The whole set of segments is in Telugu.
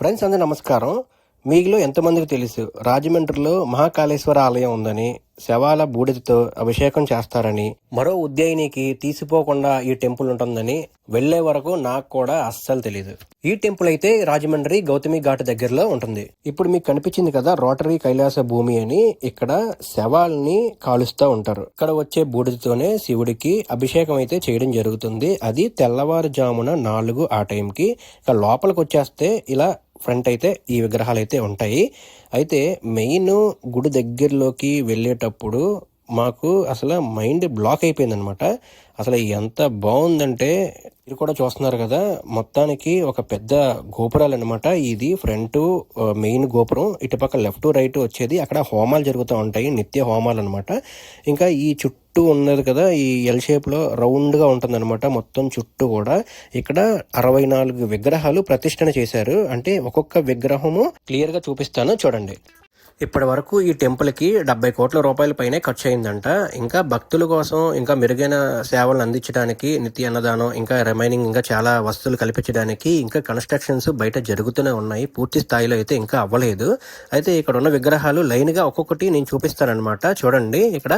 ఫ్రెండ్స్ అందరూ నమస్కారం. మీలో ఎంతమందికి తెలుసు? రాజమండ్రిలో మహాకాళేశ్వర ఆలయం ఉందని శవాల బూడిదతో అభిషేకం చేస్తారని మరో ఉద్యాయినికి తీసిపోకుండా ఈ టెంపుల్ ఉంటుందని వెళ్ళే వరకు నాకు కూడా అస్సలు తెలియదు ఈ టెంపుల్ అయితే రాజమండ్రి గౌతమి ఘాట్ దగ్గరలో ఉంటుంది. ఇప్పుడు మీకు కనిపించింది కదా రోటరీ కైలాస భూమి అని. ఇక్కడ శవాల్ని కాలుస్తూ ఉంటారు. ఇక్కడ వచ్చే బూడిదతోనే శివుడికి అభిషేకం అయితే చేయడం జరుగుతుంది. అది తెల్లవారుజామున నాలుగు ఆ టైంకి. ఇక లోపలికి వచ్చేస్తే ఇలా ఫ్రంట్ అయితే ఈ విగ్రహాలు అయితే ఉంటాయి. అయితే మెయిన్ గుడి దగ్గరలోకి వెళ్ళేటప్పుడు మాకు అసలు మైండ్ బ్లాక్ అయిపోయింది అనమాట అసలు ఎంత బాగుందంటే మీరు కూడా చూస్తున్నారు కదా మొత్తానికి ఒక పెద్ద గోపురాలు అనమాట ఇది ఫ్రంట్ మెయిన్ గోపురం. ఇటుపక్క లెఫ్ట్ రైట్ వచ్చేది అక్కడ హోమాలు జరుగుతూ ఉంటాయి నిత్య హోమాలు అనమాట ఇంకా ఈ చుట్టూ ఉన్నది కదా ఈ ఎల్ షేప్లో రౌండ్గా ఉంటుందన్నమాట మొత్తం చుట్టూ కూడా. ఇక్కడ అరవై నాలుగు విగ్రహాలు ప్రతిష్టన చేశారు. అంటే ఒక్కొక్క విగ్రహము క్లియర్గా చూపిస్తాను చూడండి. ఇప్పటి వరకు ఈ టెంపుల్కి డెబ్బై కోట్ల రూపాయల పైనే ఖర్చు అయిందంట ఇంకా భక్తుల కోసం ఇంకా మెరుగైన సేవలను అందించడానికి నిత్య అన్నదానం ఇంకా రిమైనింగ్ ఇంకా చాలా వస్తువులు కల్పించడానికి ఇంకా కన్స్ట్రక్షన్స్ బయట జరుగుతూనే ఉన్నాయి. పూర్తి స్థాయిలో అయితే ఇంకా అవ్వలేదు. అయితే ఇక్కడ ఉన్న విగ్రహాలు లైన్గా ఒక్కొక్కటి నేను చూపిస్తానన్నమాట. చూడండి ఇక్కడ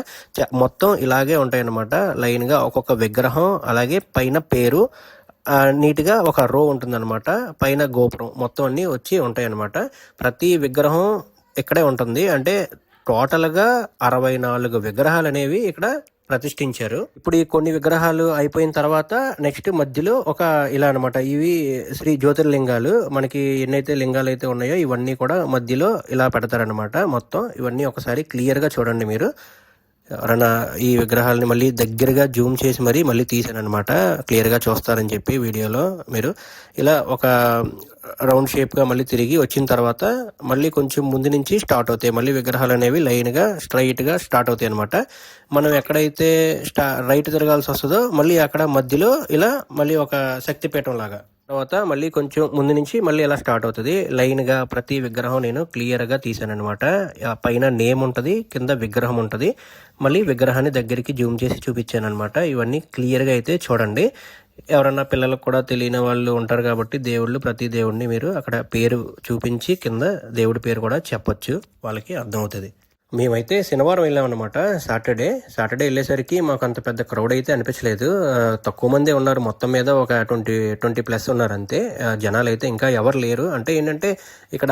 మొత్తం ఇలాగే ఉంటాయన్నమాట. లైన్గా ఒక్కొక్క విగ్రహం అలాగే పైన పేరు నీట్గా ఒక రో ఉంటుందన్నమాట. పైన గోపురం మొత్తం అన్నీ వచ్చి ఉంటాయన్నమాట. ప్రతి విగ్రహం ఇక్కడే ఉంటుంది. అంటే టోటల్గా అరవై నాలుగు విగ్రహాలు అనేవి ఇక్కడ ప్రతిష్ఠించారు. ఇప్పుడు ఈ కొన్ని విగ్రహాలు అయిపోయిన తర్వాత నెక్స్ట్ మధ్యలో ఒక ఇలా అనమాట ఇవి శ్రీ జ్యోతిర్లింగాలు. మనకి ఎన్నైతే లింగాలు అయితే ఉన్నాయో ఇవన్నీ కూడా మధ్యలో ఇలా పెడతారనమాట మొత్తం ఇవన్నీ ఒకసారి క్లియర్గా చూడండి మీరు. ఎవరైనా ఈ విగ్రహాలని మళ్ళీ దగ్గరగా జూమ్ చేసి మరీ మళ్ళీ తీసానమాట క్లియర్గా చూస్తారని చెప్పి వీడియోలో మీరు. ఇలా ఒక రౌండ్ షేప్గా మళ్ళీ తిరిగి వచ్చిన తర్వాత మళ్ళీ కొంచెం ముందు నుంచి స్టార్ట్ అవుతాయి. మళ్ళీ విగ్రహాలు అనేవి లైన్గా స్ట్రైట్గా స్టార్ట్ అవుతాయి అనమాట మనం ఎక్కడైతే స్టా రైట్ తిరగాల్సి వస్తుందో మళ్ళీ అక్కడ మధ్యలో ఇలా మళ్ళీ ఒక శక్తిపీఠం లాగా తర్వాత మళ్ళీ కొంచెం ముందు నుంచి మళ్ళీ ఇలా స్టార్ట్ అవుతుంది? లైన్గా ప్రతి విగ్రహం నేను క్లియర్గా తీసాను అనమాట పైన నేమ్ ఉంటుంది కింద విగ్రహం ఉంటుంది. మళ్ళీ విగ్రహాన్ని దగ్గరికి జూమ్ చేసి చూపించాను అనమాట ఇవన్నీ క్లియర్గా అయితే చూడండి. ఎవరన్నా పిల్లలకు కూడా తెలియని వాళ్ళు ఉంటారు కాబట్టి దేవుళ్ళు ప్రతి దేవుడిని మీరు అక్కడ పేరు చూపించి కింద దేవుడి పేరు కూడా చెప్పొచ్చు. వాళ్ళకి అర్థమవుతుంది. మేమైతే శనివారం వెళ్ళామన్నమాట సాటర్డే. సాటర్డే వెళ్ళేసరికి మాకు అంత పెద్ద క్రౌడ్ అయితే అనిపించలేదు. తక్కువ మందే ఉన్నారు. మొత్తం మీద ఒక ట్వంటీ ట్వంటీ ప్లస్ ఉన్నారు అంతే జనాలు అయితే ఇంకా ఎవరు లేరు. అంటే ఏంటంటే ఇక్కడ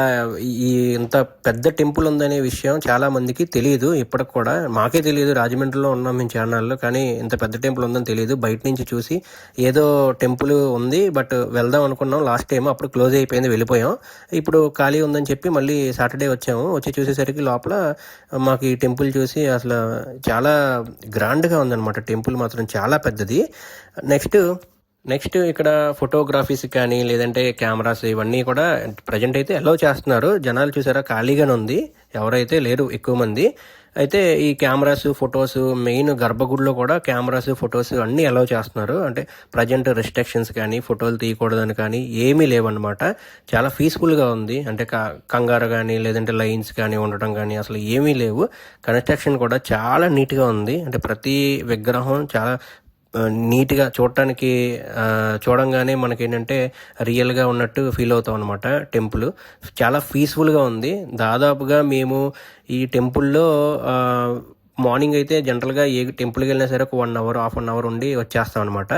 ఈ ఇంత పెద్ద టెంపుల్ ఉందనే విషయం చాలా మందికి తెలియదు ఇప్పటికి కూడా మాకే తెలియదు రాజమండ్రిలో ఉన్నాం మేము ఛానల్లో కానీ ఇంత పెద్ద టెంపుల్ ఉందని తెలియదు బయట నుంచి చూసి ఏదో టెంపుల్ ఉంది బట్ వెళ్దాం అనుకున్నాం. లాస్ట్ టైం అప్పుడు క్లోజ్ అయిపోయింది వెళ్ళిపోయాం. ఇప్పుడు ఖాళీ ఉందని చెప్పి మళ్ళీ సాటర్డే వచ్చాము. వచ్చి చూసేసరికి లోపల మాకు ఈ టెంపుల్ చూసి అసలు చాలా గ్రాండ్గా ఉందన్నమాట. టెంపుల్ మాత్రం చాలా పెద్దది. నెక్స్ట్ నెక్స్ట్ ఇక్కడ ఫోటోగ్రఫీస్ కానీ లేదంటే కెమెరాస్ ఇవన్నీ కూడా ప్రజెంట్ అయితే అలౌ చేస్తున్నారు. జనాలు చూసారా ఖాళీగానే ఉంది. ఎవరైతే లేరు ఎక్కువ మంది. అయితే ఈ కెమెరాస్ ఫొటోస్ మెయిన్ గర్భగుడిలో కూడా కెమెరాస్ ఫొటోస్ అన్నీ అలౌ చేస్తున్నారు. అంటే ప్రజెంట్ రెస్ట్రిక్షన్స్ కానీ ఫోటోలు తీయకూడదని కానీ ఏమీ లేవన్నమాట. చాలా పీస్ఫుల్గా ఉంది. అంటే క- కంగారు కానీ లేదంటే లైన్స్ కానీ ఉండటం కానీ అసలు ఏమీ లేవు. కన్స్ట్రక్షన్ కూడా చాలా నీట్గా ఉంది. అంటే ప్రతి విగ్రహం చాలా నీట్గా చూడటానికి చూడంగానే మనకి ఏంటంటే రియల్గా ఉన్నట్టు ఫీల్ అవుతాం అనమాట టెంపుల్. చాలా పీస్ఫుల్గా ఉంది. దాదాపుగా మేము ఈ టెంపుల్లో మార్నింగ్ అయితే జనరల్గా ఏ టెంపుల్కి వెళ్ళినా సరే ఒక one hour half an hour ఉండి వచ్చేస్తాం అనమాట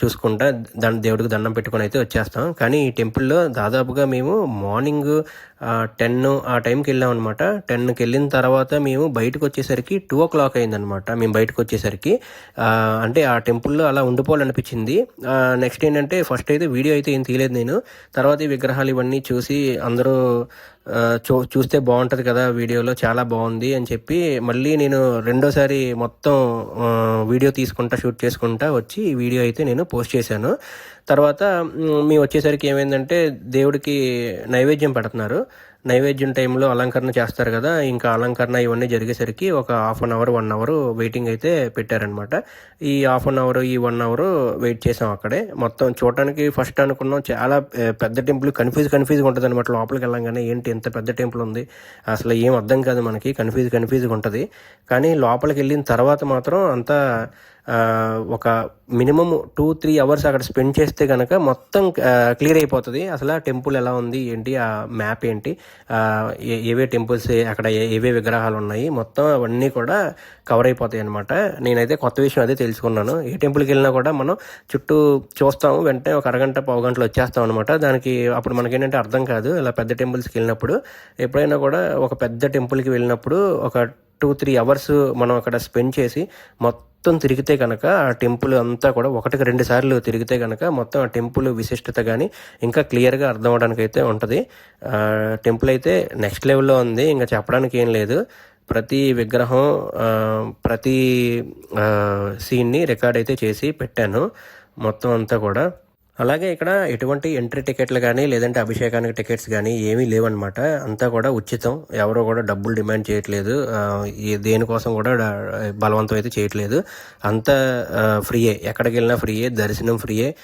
చూసుకుంటా దాని దేవుడికి దండం పెట్టుకొని అయితే వచ్చేస్తాం. కానీ ఈ టెంపుల్లో దాదాపుగా మేము మార్నింగ్ టెన్ ఆ టైంకి వెళ్ళాం అనమాట టెన్కి వెళ్ళిన తర్వాత మేము బయటకు వచ్చేసరికి టూ ఓ క్లాక్ అయిందనమాట మేము బయటకు వచ్చేసరికి. అంటే ఆ టెంపుల్లో అలా ఉండిపోవాలనిపించింది. నెక్స్ట్ ఏంటంటే ఫస్ట్ అయితే వీడియో అయితే ఏం తీయలేదు నేను. తర్వాత ఈ విగ్రహాలు ఇవన్నీ చూసి అందరూ చూ చూస్తే బాగుంటుంది కదా వీడియోలో చాలా బాగుంది అని చెప్పి మళ్ళీ నేను రెండోసారి మొత్తం వీడియో తీసుకుంటా షూట్ చేసుకుంటా వచ్చి ఈ వీడియో అయితే నేను పోస్ట్ చేశాను. తర్వాత మీ మేము వచ్చేసరికి ఏమైందంటే దేవుడికి నైవేద్యం పెడుతున్నారు. నైవేద్యం టైంలో అలంకరణ చేస్తారు కదా ఇంకా అలంకరణ ఇవన్నీ జరిగేసరికి ఒక half an hour one hour waiting అయితే పెట్టారనమాట. ఈ హాఫ్ అన్ అవర్ ఈ వన్ అవర్ వెయిట్ చేసాం అక్కడే. మొత్తం చూడటానికి ఫస్ట్ అనుకున్నాం చాలా పెద్ద టెంపుల్ కన్ఫ్యూజ్ కన్ఫ్యూజ్గా ఉంటుంది అనమాట లోపలికి వెళ్ళంగానే ఏంటి ఎంత పెద్ద టెంపుల్ ఉంది? అసలు ఏం అర్థం కాదు మనకి కన్ఫ్యూజ్ కన్ఫ్యూజ్గా ఉంటుంది. కానీ లోపలికి వెళ్ళిన తర్వాత మాత్రం అంతా ఒక మినిమం టూ త్రీ అవర్స్ అక్కడ స్పెండ్ చేస్తే కనుక మొత్తం క్లియర్ అయిపోతుంది. అసలు ఆ టెంపుల్ ఎలా ఉంది ఏంటి ఆ మ్యాప్ ఏంటి ఏ- ఏవే టెంపుల్స్ అక్కడ ఏ- ఏవే విగ్రహాలు ఉన్నాయి మొత్తం అవన్నీ కూడా కవర్ అయిపోతాయి అనమాట నేనైతే కొత్త విషయం అదే తెలుసుకున్నాను. ఏ టెంపుల్కి వెళ్ళినా కూడా మనం చుట్టూ చూస్తాము వెంటనే ఒక అరగంట పావు గంటలు వచ్చేస్తాం అనమాట దానికి అప్పుడు మనకేంటంటే అర్థం కాదు ఇలా పెద్ద టెంపుల్స్కి వెళ్ళినప్పుడు. ఎప్పుడైనా కూడా ఒక పెద్ద టెంపుల్కి వెళ్ళినప్పుడు ఒక టూ త్రీ అవర్స్ మనం అక్కడ స్పెండ్ చేసి మొత్తం తిరిగితే కనుక ఆ టెంపుల్ అంతా కూడా ఒకటికి రెండు సార్లు తిరిగితే కనుక మొత్తం ఆ టెంపుల్ విశిష్టత కానీ ఇంకా క్లియర్గా అర్థం అవడానికి అయితే ఉంటుంది. టెంపుల్ అయితే నెక్స్ట్ లెవెల్లో ఉంది. ఇంకా చెప్పడానికి ఏం లేదు. ప్రతి విగ్రహం ప్రతి సీన్ని రికార్డ్ అయితే చేసి పెట్టాను. మొత్తం అంతా కూడా అలాగే ఇక్కడ ఎటువంటి ఎంట్రీ టికెట్లు కానీ లేదంటే అభిషేకానికి టికెట్స్ కానీ ఏమీ లేవన్నమాట. అంతా కూడా ఉచితం. ఎవరో కూడా డబ్బులు డిమాండ్ చేయట్లేదు. దేనికోసం కూడా బలవంతం అయితే చేయట్లేదు. అంతా ఫ్రీయే. ఎక్కడికి వెళ్ళినా ఫ్రీయే. దర్శనం ఫ్రీయే.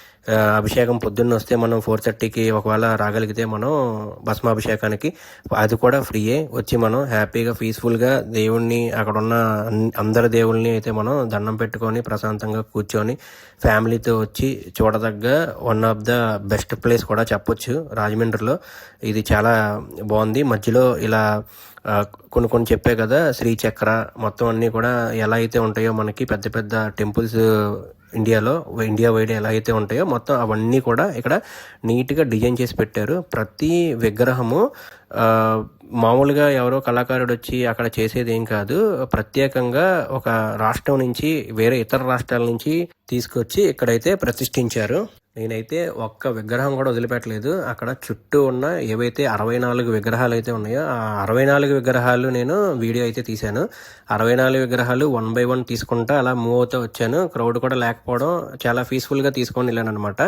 అభిషేకం పొద్దున్న వస్తే మనం ఫోర్ థర్టీకి ఒకవేళ రాగలిగితే మనం భస్మాభిషేకానికి. అది కూడా ఫ్రీయే. వచ్చి మనం హ్యాపీగా పీస్ఫుల్గా దేవుణ్ణి అక్కడ ఉన్న అన్- అందరి దేవుళ్ళని అయితే మనం దండం పెట్టుకొని ప్రశాంతంగా కూర్చొని ఫ్యామిలీతో వచ్చి చూడదగ్గ one of the best place కూడా చెప్పొచ్చు రాజమండ్రిలో. ఇది చాలా బాగుంది. మధ్యలో ఇలా కొన్ని కొన్ని చెప్పే కదా శ్రీచక్ర మొత్తం అన్నీ కూడా ఎలా అయితే ఉంటాయో మనకి పెద్ద పెద్ద టెంపుల్స్ ఇండియాలో ఇండియా వైడ్ ఎలా అయితే ఉంటాయో మొత్తం అవన్నీ కూడా ఇక్కడ నీట్గా డిజైన్ చేసి పెట్టారు. ప్రతి విగ్రహము మామూలుగా ఎవరో కళాకారుడు వచ్చి అక్కడ చేసేది ఏం కాదు. ప్రత్యేకంగా ఒక రాష్ట్రం నుంచి వేరే ఇతర రాష్ట్రాల నుంచి తీసుకొచ్చి ఇక్కడైతే ప్రతిష్ఠించారు. నేనైతే ఒక్క విగ్రహం కూడా వదిలిపెట్టలేదు. అక్కడ చుట్టూ ఉన్న ఏవైతే అరవై నాలుగు విగ్రహాలు అయితే ఉన్నాయో ఆ అరవై నాలుగు విగ్రహాలు నేను వీడియో అయితే తీశాను. అరవై నాలుగు విగ్రహాలు వన్ బై వన్ తీసుకుంటా అలా మూవ్ అవుతూ వచ్చాను. క్రౌడ్ కూడా లేకపోవడం చాలా పీస్ఫుల్గా తీసుకొని వెళ్ళాను అనమాట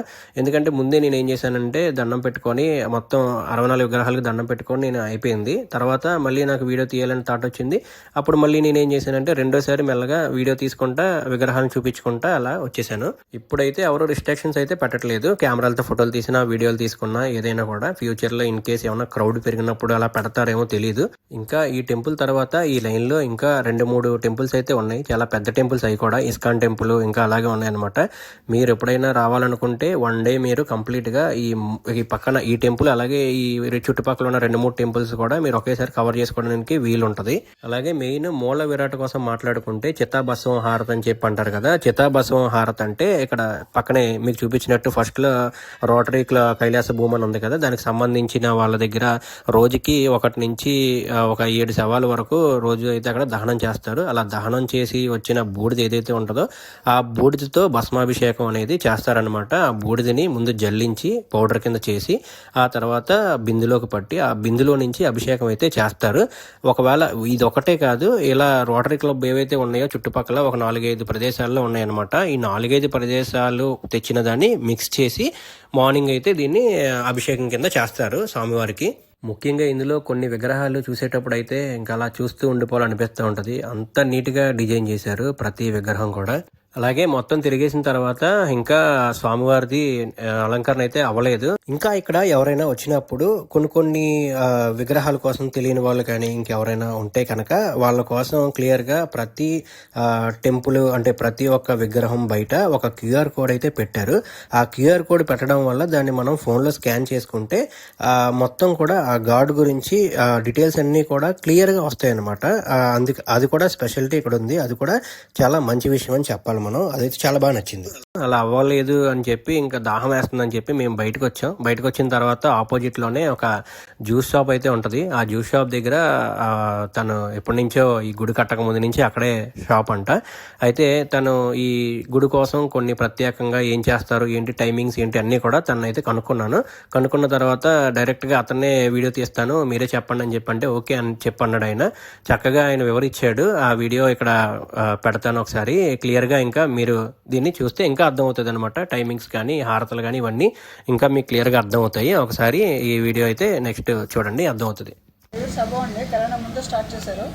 ఎందుకంటే ముందే నేను ఏం చేశానంటే దండం పెట్టుకొని మొత్తం అరవై నాలుగు విగ్రహాలకు దండం పెట్టుకొని నేను అయిపోయింది. తర్వాత మళ్ళీ నాకు వీడియో తీయాలని థాట్ వచ్చింది. అప్పుడు మళ్ళీ నేను ఏం చేశానంటే రెండోసారి మెల్లగా వీడియో తీసుకుంటా విగ్రహాలను చూపించుకుంటా అలా వచ్చేసాను. ఇప్పుడైతే ఎవరు రిస్ట్రిక్షన్స్ అయితే పెట్టట్లేదు. కెమెరాలతో ఫోటోలు తీసినా వీడియోలు తీసుకున్నా ఏదైనా కూడా ఫ్యూచర్లో ఇన్ కేస్ ఏమైనా క్రౌడ్ పెరిగినప్పుడు అలా పెడతారేమో తెలియదు ఇంకా ఈ టెంపుల్ తర్వాత ఈ లైన్లో ఇంకా రెండు మూడు టెంపుల్స్ అయితే ఉన్నాయి. చాలా పెద్ద టెంపుల్స్ అవి కూడా. ఇస్కాన్ టెంపుల్ ఇంకా అలాగే ఉన్నాయన్నమాట. మీరు ఎప్పుడైనా రావాలనుకుంటే వన్ డే మీరు కంప్లీట్గా ఈ ఈ పక్కన ఈ టెంపుల్ అలాగే ఈ చుట్టుపక్కల ఉన్న రెండు మూడు టెంపుల్స్ కూడా మీరు ఒకేసారి కవర్ చేసుకోవడానికి వీలు ఉంటుంది అలాగే మెయిన్ మూల విరాట్ కోసం మాట్లాడుకుంటే చితాబస్వం హారత్ అని చెప్పి అంటారు కదా. చితాబస్వం హారత్ అంటే ఇక్కడ పక్కనే మీకు చూపించినట్టు ఫస్ట్లో రోటరీ క్ల- కైలాస అని ఉంది కదా దానికి సంబంధించిన వాళ్ళ దగ్గర రోజుకి ఒకటి నుంచి ఒక ఏడు సవాల వరకు రోజు అయితే అక్కడ దహనం చేస్తారు. అలా దహనం చేసి వచ్చిన బూడిద ఏదైతే ఉంటుందో ఆ బూడిదతో భస్మాభిషేకం అనేది చేస్తారనమాట ఆ బూడిదని ముందు జల్లించి పౌడర్ కింద చేసి ఆ తర్వాత బిందులోకి పట్టి ఆ బిందులో నుంచి అభిషేకం అయితే చేస్తారు. ఒకవేళ ఇది ఒకటే కాదు ఇలా రోటరీ క్లబ్ ఏవైతే ఉన్నాయో చుట్టుపక్కల ఒక నాలుగైదు ప్రదేశాల్లో ఉన్నాయన్నమాట. ఈ నాలుగైదు ప్రదేశాలు తెచ్చిన దాన్ని మిక్స్ చేసి మార్నింగ్ అయితే దీన్ని అభిషేకం కింద చేస్తారు స్వామివారికి. ముఖ్యంగా ఇందులో కొన్ని విగ్రహాలు చూసేటప్పుడు అయితే ఇంకా అలా చూస్తూ ఉండిపోవాలనిపిస్తూ ఉంటుంది. అంత నీట్గా డిజైన్ చేశారు ప్రతి విగ్రహం కూడా. అలాగే మొత్తం తిరిగేసిన తర్వాత ఇంకా స్వామివారిది అలంకరణ అయితే అవ్వలేదు. ఇంకా ఇక్కడ ఎవరైనా వచ్చినప్పుడు కొన్ని కొన్ని విగ్రహాల కోసం తెలియని వాళ్ళు కానీ ఇంకెవరైనా ఉంటే కనుక వాళ్ళ కోసం క్లియర్గా ప్రతి టెంపుల్ అంటే ప్రతి ఒక్క విగ్రహం బయట ఒక క్యూఆర్ కోడ్ అయితే పెట్టారు. ఆ క్యూఆర్ కోడ్ పెట్టడం వల్ల దాన్ని మనం ఫోన్లో స్కాన్ చేసుకుంటే మొత్తం కూడా ఆ గాడ్ గురించి డీటెయిల్స్ అన్ని కూడా క్లియర్గా అందుకు అది కూడా స్పెషాలిటీ ఇక్కడ ఉంది. అది కూడా చాలా మంచి విషయం అని చెప్పాలి మనం. అదైతే చాలా బాగా నచ్చింది. అలా అవ్వలేదు అని చెప్పి ఇంకా దాహం వేస్తుందని చెప్పి మేము బయటకు వచ్చాం. బయటకు వచ్చిన తర్వాత ఆపోజిట్లోనే ఒక జ్యూస్ షాప్ అయితే ఉంటుంది. ఆ జ్యూస్ షాప్ దగ్గర తను ఎప్పటి నుంచో ఈ గుడి కట్టక ముందు నుంచి అక్కడే షాప్ అంట. అయితే తను ఈ గుడి కోసం కొన్ని ప్రత్యేకంగా ఏం చేస్తారు ఏంటి టైమింగ్స్ ఏంటి అన్నీ కూడా తను అయితే కనుక్కున్నాను. కనుక్కున్న తర్వాత డైరెక్ట్గా అతన్నే వీడియో తీస్తాను. మీరే చెప్పండి అని చెప్పంటే ఓకే అని చెప్పన్నాడు ఆయన. చక్కగా ఆయన వివరించాడు ఆ వీడియో ఇక్కడ పెడతాను ఒకసారి. క్లియర్గా ఇంకా ఇంకా మీరు దీన్ని చూస్తే ఇంకా అర్థమవుతుంది అనమాట టైమింగ్స్ కానీ హారతలు కానీ ఇవన్నీ ఇంకా మీకు క్లియర్గా అర్థమవుతాయి. ఒకసారి ఈ వీడియో అయితే నెక్స్ట్ చూడండి అర్థమవుతుంది. సభ అండి కరోనా ముందు స్టార్ట్ చేశారు.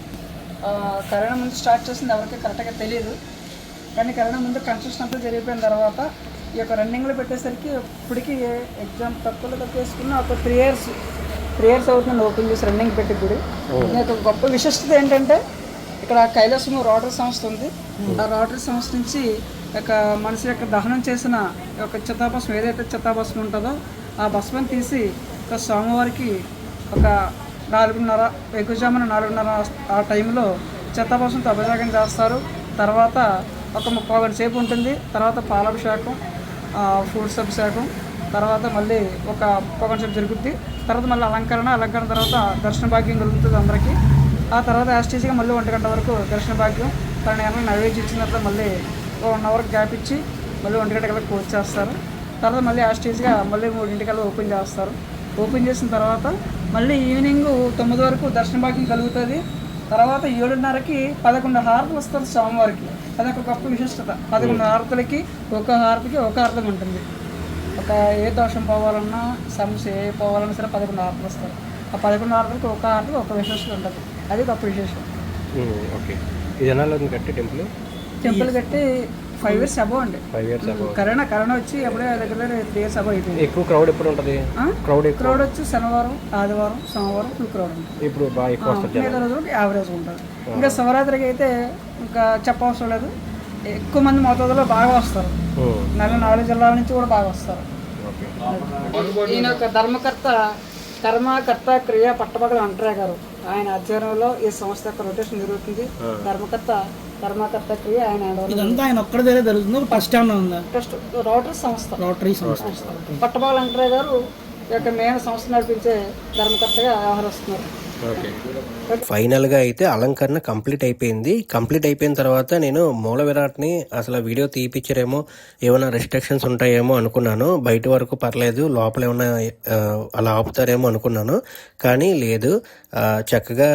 కరోనా ముందు స్టార్ట్ చేసింది ఎవరికి కరెక్ట్గా తెలియదు కానీ కరోనా ముందు కన్స్ట్రక్షన్ అంతా జరిగిపోయిన తర్వాత ఈ యొక్క రన్నింగ్లో పెట్టేసరికి ఇప్పటికి ఎగ్జామ్ తక్కువలో తక్కువేసుకున్న ఒక త్రీ ఇయర్స్ త్రీ ఇయర్స్ అవుతుంది ఓపెన్ చేసి రన్నింగ్ పెట్టి యొక్క గొప్ప విశిష్టత ఏంటంటే ఇక్కడ కైలాసం రోటరీ సంస్థ ఉంది. ఆ రోటరీ సంస్థ నుంచి యొక్క మనిషి యొక్క దహనం చేసిన యొక్క చిత్తాభస్మం ఏదైతే చిత్తాభస్మం ఉంటుందో ఆ భస్మం తీసి ఒక స్వామివారికి ఒక నాలుగున్నర ఎక్కువజామున నాలుగున్నర ఆ టైంలో చిత్తాభస్మంతో అభిషేకం చేస్తారు. తర్వాత ఒక ముప్పై గంట సేపు ఉంటుంది. తర్వాత పాలాభిషేకం ఫ్రూట్స్ అభిషేకం తర్వాత మళ్ళీ ఒక ముప్పై గంట సేపు జరుగుద్ది. తర్వాత మళ్ళీ అలంకరణ అలంకరణ తర్వాత దర్శన భాగ్యం కలుగుతుంది అందరికీ. ఆ తర్వాత యాస్టేజ్గా మళ్ళీ ఒంటి గంట వరకు దర్శన భాగ్యం. తన ఏమైనా నైవేద్యం ఇచ్చిన తర్వాత మళ్ళీ ఒక వన్ అవర్ గ్యాప్ ఇచ్చి మళ్ళీ ఒంటి గంట కల్లా క్లోజ్ చేస్తారు. తర్వాత మళ్ళీ యాస్టేజ్గా మళ్ళీ మూడింటికల్లా ఓపెన్ చేస్తారు. ఓపెన్ చేసిన తర్వాత మళ్ళీ ఈవినింగ్ తొమ్మిది వరకు దర్శన భాగ్యం కలుగుతుంది. తర్వాత ఏడున్నరకి పదకొండు హారతులు వస్తారు స్వామివారికి. అదొక గొప్ప విశిష్టత. పదకొండు హారతులకి ఒక హారతికి ఒక అర్థం ఉంటుంది. ఒక ఏ దోషం పోవాలన్నా సమస్య ఏ పోవాలన్నా సరే పదకొండు హారతులు వస్తారు. ఆ పదకొండు హారతులకి ఒక హారతికి ఒక విశేషత ఉంటుంది. అది గొప్ప విశేషం ఓకే. ఎన్నాళ్ళు అవుతుంది కట్టి టెంపుల్? టెంపుల్ కట్టి ఫైవ్ ఇయర్స్ అబో అండి. Five years above corona corona వచ్చి అప్పుడే దగ్గర దగ్గర త్రీ ఇయర్స్ అబో అయిపోయింది. ఎక్కువ క్రౌడ్ ఎప్పుడు ఉంటుంది? క్రౌడ్ ఎక్కువ. క్రౌడ్ వచ్చి శనివారం ఆదివారం సోమవారం ఫుల్ క్రౌడ్ ఉంటుంది. ఇప్పుడు బాగా ఎక్కువ వస్తుంది మిగతా రోజులు యావరేజ్ ఉంటుంది. ఇంకా శివరాత్రికి అయితే ఇంకా చెప్పవసరం లేదు. ఎక్కువ మంది మోతాదులో బాగా వస్తారు. నెల నాలుగు జిల్లాల నుంచి కూడా బాగా వస్తారు. ఓకే. ఈయన యొక్క ధర్మకర్త కర్మకర్త క్రియ పట్టపగల అంటరే గారు. ఆయన ఆధ్వర్యంలో ఈ సంస్థ యొక్క రొటేషన్ జరుగుతుంది. ధర్మకర్త కర్మకర్త క్రియ ఆయన ఇదంతా ఆయన ఒక్కడి దగ్గర జరుగుతుంది. ఫస్ట్ టైం ఉందా? ట్రస్ట్ రోటరీ సంస్థ. రోటరీ సంస్థ. పట్టపగల అంటరే గారు ఈ యొక్క మెయిన్ సంస్థ నడిపించే ధర్మకర్తగా వ్యవహరిస్తున్నారు. ఫైనల్గా అయితే అలంకరణ కంప్లీట్ అయిపోయింది. కంప్లీట్ అయిపోయిన తర్వాత నేను మూల విరాట్ని అసలు వీడియో తీపిచ్చారేమో ఏమైనా రెస్ట్రిక్షన్స్ ఉంటాయేమో అనుకున్నాను. బయట వరకు పర్లేదు లోపల ఏమైనా అలా ఆపుతారేమో అనుకున్నాను. కానీ లేదు చక్కగా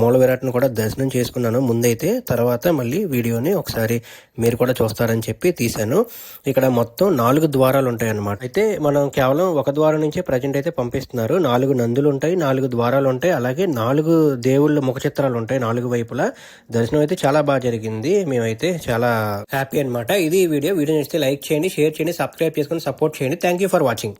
మూల విరాట్ని కూడా దర్శనం చేసుకున్నాను ముందైతే. తర్వాత మళ్ళీ వీడియోని ఒకసారి మీరు కూడా చూస్తారని చెప్పి తీశాను. ఇక్కడ మొత్తం నాలుగు ద్వారాలు ఉంటాయి అన్నమాట అయితే మనం కేవలం ఒక ద్వారం నుంచే ప్రజెంట్ అయితే పంపిస్తున్నారు. నాలుగు నందులు ఉంటాయి నాలుగు ద్వారాలు ఉంటాయి. అలాగే నాలుగు దేవుళ్ళ ముఖ చిత్రాలు ఉంటాయి నాలుగు వైపులా. దర్శనం అయితే చాలా బాగా జరిగింది. మేమైతే చాలా హ్యాపీ అన్నమాట. ఇది వీడియో. వీడియో నచ్చితే లైక్ చేయండి షేర్ చేయండి సబ్స్క్రైబ్ చేసుకొని సపోర్ట్ చేయండి. Thank you for watching.